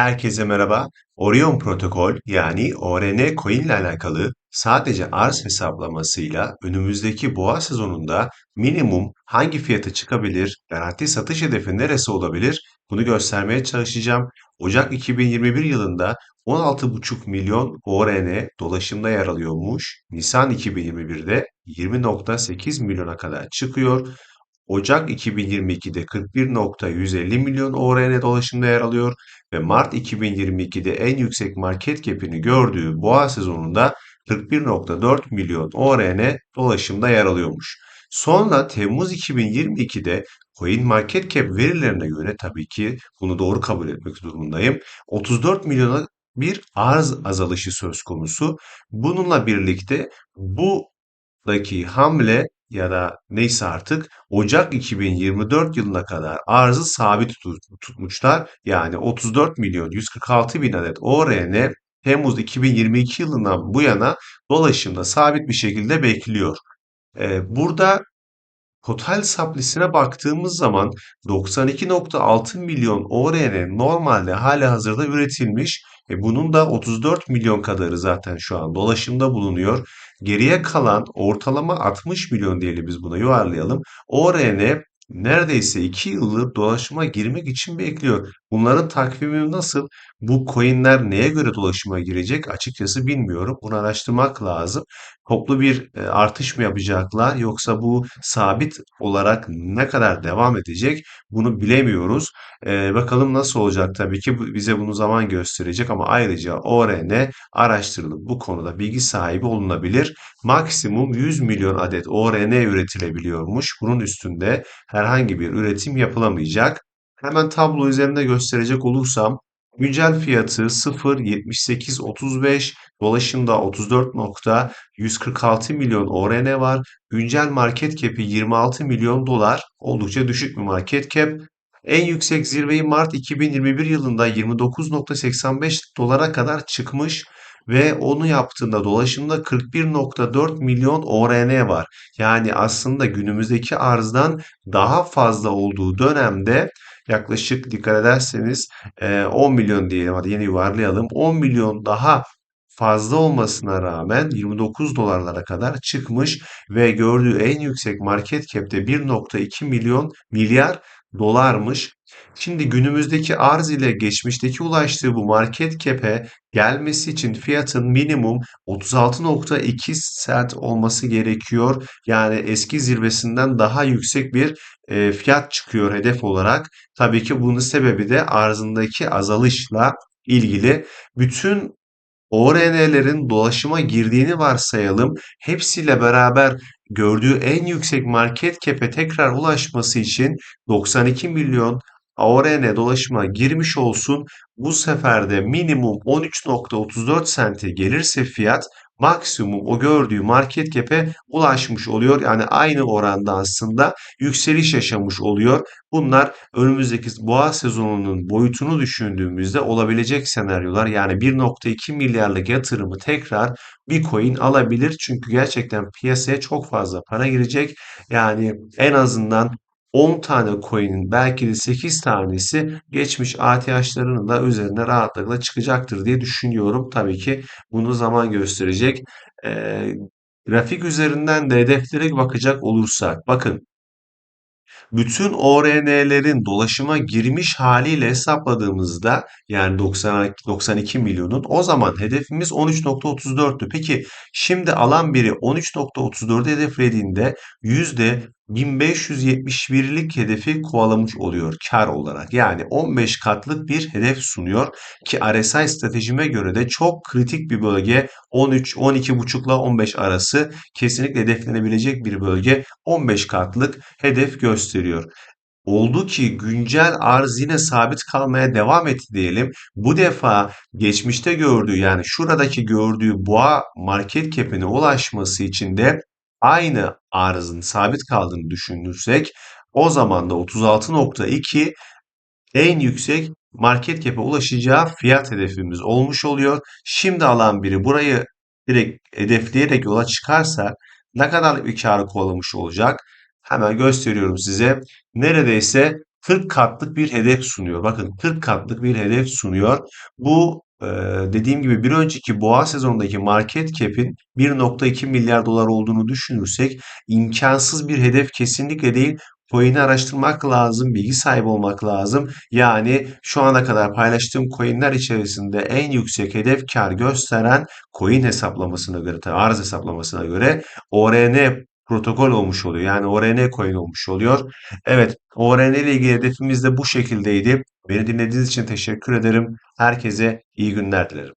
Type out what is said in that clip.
Herkese merhaba. Orion protokol yani ORN coin ile alakalı sadece arz hesaplamasıyla önümüzdeki boğa sezonunda minimum hangi fiyata çıkabilir, garanti satış hedefi neresi olabilir bunu göstermeye çalışacağım. Ocak 2021 yılında 16,5 milyon ORN dolaşımda yer alıyormuş. Nisan 2021'de 20,8 milyona kadar çıkıyor. Ocak 2022'de 41.150 milyon ORN dolaşımda yer alıyor ve Mart 2022'de en yüksek market cap'ini gördüğü boğa sezonunda 41.4 milyon ORN dolaşımda yer alıyormuş. Sonra Temmuz 2022'de Coin Market Cap verilerine göre tabii ki bunu doğru kabul etmek durumundayım. 34 milyona bir arz azalışı söz konusu. Bununla birlikte buradaki hamle ya da neyse artık Ocak 2024 yılına kadar arzı sabit tutmuşlar. Yani 34 milyon 146 bin adet ORN Temmuz 2022 yılından bu yana dolaşımda sabit bir şekilde bekliyor. Ee, burada total supply'sine baktığımız zaman 92.6 milyon ORN normalde hala hazırda üretilmiş. E bunun da 34 milyon kadarı zaten şu an dolaşımda bulunuyor. Geriye kalan ortalama 60 milyon diyelim biz buna yuvarlayalım. ORN neredeyse 2 yıldır dolaşıma girmek için bekliyor. Bunların takvimi nasıl? Bu coinler neye göre dolaşıma girecek? Açıkçası bilmiyorum. Bunu araştırmak lazım. Toplu bir e, artış mı yapacaklar yoksa bu sabit olarak ne kadar devam edecek? Bunu bilemiyoruz. E, bakalım nasıl olacak tabii ki bize bunu zaman gösterecek ama ayrıca ORN araştırılıp bu konuda bilgi sahibi olunabilir. Maksimum 100 milyon adet ORN üretilebiliyormuş. Bunun üstünde herhangi bir üretim yapılamayacak. Hemen tablo üzerinde gösterecek olursam güncel fiyatı 0.7835 dolaşımda 34.146 milyon ORN var. Güncel market cap'i 26 milyon dolar. Oldukça düşük bir market cap. En yüksek zirveyi Mart 2021 yılında 29.85 dolara kadar çıkmış ve onu yaptığında dolaşımda 41.4 milyon ORN var. Yani aslında günümüzdeki arzdan daha fazla olduğu dönemde yaklaşık dikkat ederseniz 10 milyon diyelim hadi yeni yuvarlayalım 10 milyon daha fazla olmasına rağmen 29 dolarlara kadar çıkmış ve gördüğü en yüksek market cap'te 1.2 milyon milyar dolarmış. Şimdi günümüzdeki arz ile geçmişteki ulaştığı bu market cap'e gelmesi için fiyatın minimum 36.2 sent olması gerekiyor. Yani eski zirvesinden daha yüksek bir e, fiyat çıkıyor hedef olarak. Tabii ki bunun sebebi de arzındaki azalışla ilgili. Bütün ORN'lerin dolaşıma girdiğini varsayalım. Hepsiyle beraber gördüğü en yüksek market cap'e tekrar ulaşması için 92 milyon ORN dolaşıma girmiş olsun. Bu sefer de minimum 13.34 sente gelirse fiyat maksimum o gördüğü market cap'e ulaşmış oluyor. Yani aynı oranda aslında yükseliş yaşamış oluyor. Bunlar önümüzdeki boğa sezonunun boyutunu düşündüğümüzde olabilecek senaryolar. Yani 1.2 milyarlık yatırımı tekrar bir coin alabilir. Çünkü gerçekten piyasaya çok fazla para girecek. Yani en azından 10 tane coin'in belki de 8 tanesi geçmiş ATH'larının da üzerine rahatlıkla çıkacaktır diye düşünüyorum. Tabii ki bunu zaman gösterecek. Ee, grafik üzerinden de hedeflere bakacak olursak bakın bütün ORN'lerin dolaşıma girmiş haliyle hesapladığımızda yani 90, 92 milyonun o zaman hedefimiz 13.34'tü. Peki şimdi alan biri 13.34 hedeflediğinde 1571'lik hedefi kovalamış oluyor kar olarak. Yani 15 katlık bir hedef sunuyor ki RSI stratejime göre de çok kritik bir bölge 13 12,5 ile 15 arası kesinlikle hedeflenebilecek bir bölge 15 katlık hedef gösteriyor. Oldu ki güncel arz yine sabit kalmaya devam etti diyelim. Bu defa geçmişte gördüğü yani şuradaki gördüğü boğa market cap'ine ulaşması için de aynı arzın sabit kaldığını düşünürsek o zaman da 36.2 en yüksek market cap'e ulaşacağı fiyat hedefimiz olmuş oluyor. Şimdi alan biri burayı direkt hedefleyerek yola çıkarsa ne kadar bir karı kovalamış olacak? Hemen gösteriyorum size. Neredeyse 40 katlık bir hedef sunuyor. Bakın 40 katlık bir hedef sunuyor. Bu dediğim gibi bir önceki boğa sezonundaki market cap'in 1.2 milyar dolar olduğunu düşünürsek imkansız bir hedef kesinlikle değil. Coin'i araştırmak lazım, bilgi sahibi olmak lazım. Yani şu ana kadar paylaştığım coin'ler içerisinde en yüksek hedef kar gösteren coin hesaplamasına göre, arz hesaplamasına göre ORN protokol olmuş oluyor. Yani ORN coin olmuş oluyor. Evet, ORN ile ilgili hedefimiz de bu şekildeydi. Beni dinlediğiniz için teşekkür ederim. Herkese iyi günler dilerim.